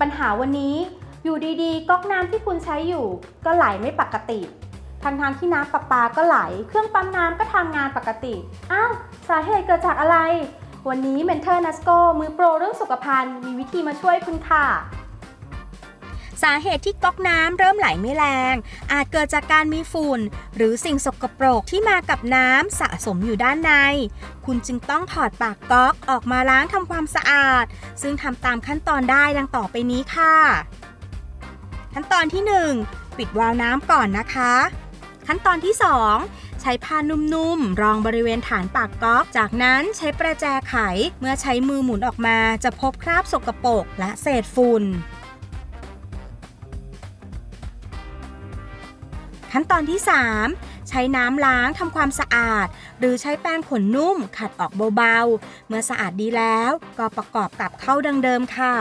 ปัญหาวันนี้อยู่ดีๆ ก๊อกน้ำที่คุณใช้อยู่ ก็ไหลไม่ปกติทั้งทางๆที่น้ำประปาก็ไหล เครื่องปั๊มน้ำก็ทำงานปกติ อ้าวสาเหตุเกิดจากอะไร วันนี้เมนเทอร์นัสโกมือโปรเรื่องสุขภัณฑ์มีวิธีมาช่วยคุณค่ะ สาเหตุที่ก๊อกน้ำเริ่มไหลไม่แรง อาจเกิดจากการมีฝุ่น หรือสิ่งสกปรกที่มากับน้ำสะสมอยู่ด้านใน คุณจึงต้องถอดปากก๊อกออกมาล้างทำความสะอาด ซึ่งทำตามขั้นตอนได้ดังต่อไปนี้ค่ะ ขั้นตอนที่ 1 ปิดวาล์วน้ำก่อนนะคะ ขั้นตอนที่ 2ใช้ผ้านุ่มๆ รองบริเวณฐานปากก๊อก จากนั้นใช้ประแจไข เมื่อใช้มือหมุนออกมาจะพบคราบสกปรกและเศษฝุ่น ขั้นตอนที่ 3 ใช้น้ำล้างทำความสะอาด หรือใช้แป้งขนนุ่มขัดออกเบาๆ เมื่อสะอาดดีแล้วก็ประกอบกลับเข้าดังเดิมค่ะ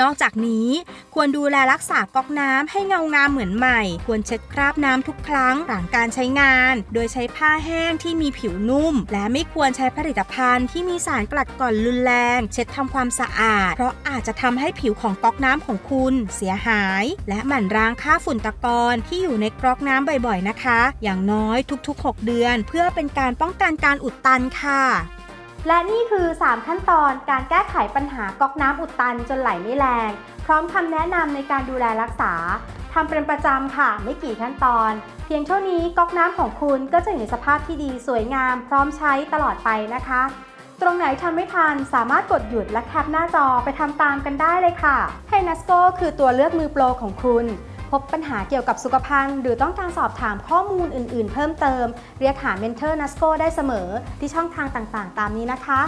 นอกจากนี้ควรดูแลรักษาก๊อกน้ำให้เงางามเหมือนใหม่ ควรเช็ดคราบน้ำทุกครั้งหลังการใช้งาน โดยใช้ผ้าแห้งที่มีผิวนุ่ม และไม่ควรใช้ผลิตภัณฑ์ที่มีสารกลัดกร่อนรุนแรง เช็ดทำความสะอาด เพราะอาจจะทำให้ผิวของก๊อกน้ำของคุณเสียหาย และหมั่นล้างค่าฝุ่นตะกอนที่อยู่ในก๊อกน้ำบ่อยๆนะคะ อย่างน้อยทุก ๆ 6 เดือน เพื่อเป็นการป้องกันการอุดตันค่ะ และนี่คือ 3 ขั้นตอนการแก้ไขปัญหาก๊อกน้ำอุดตันจนไหลไม่แรง พร้อมคำแนะนำในการดูแลรักษาทำเป็นประจำค่ะ ไม่กี่ขั้นตอน เพียงเท่านี้ก๊อกน้ำของคุณก็จะอยู่ในสภาพที่ดีสวยงาม พร้อมใช้ตลอดไปนะคะ ตรงไหนทำไม่ทันสามารถกดหยุดและแคปหน้าจอไปทำตามกันได้เลยค่ะ h n a s c o คือตัวเลือกมือโปรของคุณ พบปัญหาเกี่ยวกับสุขภัณฑ์ หรือต้องการสอบถามข้อมูลอื่น ๆ เพิ่มเติม เรียกหาเมนเทอร์นัสโกได้เสมอที่ช่องทางต่างๆ ตามนี้นะคะ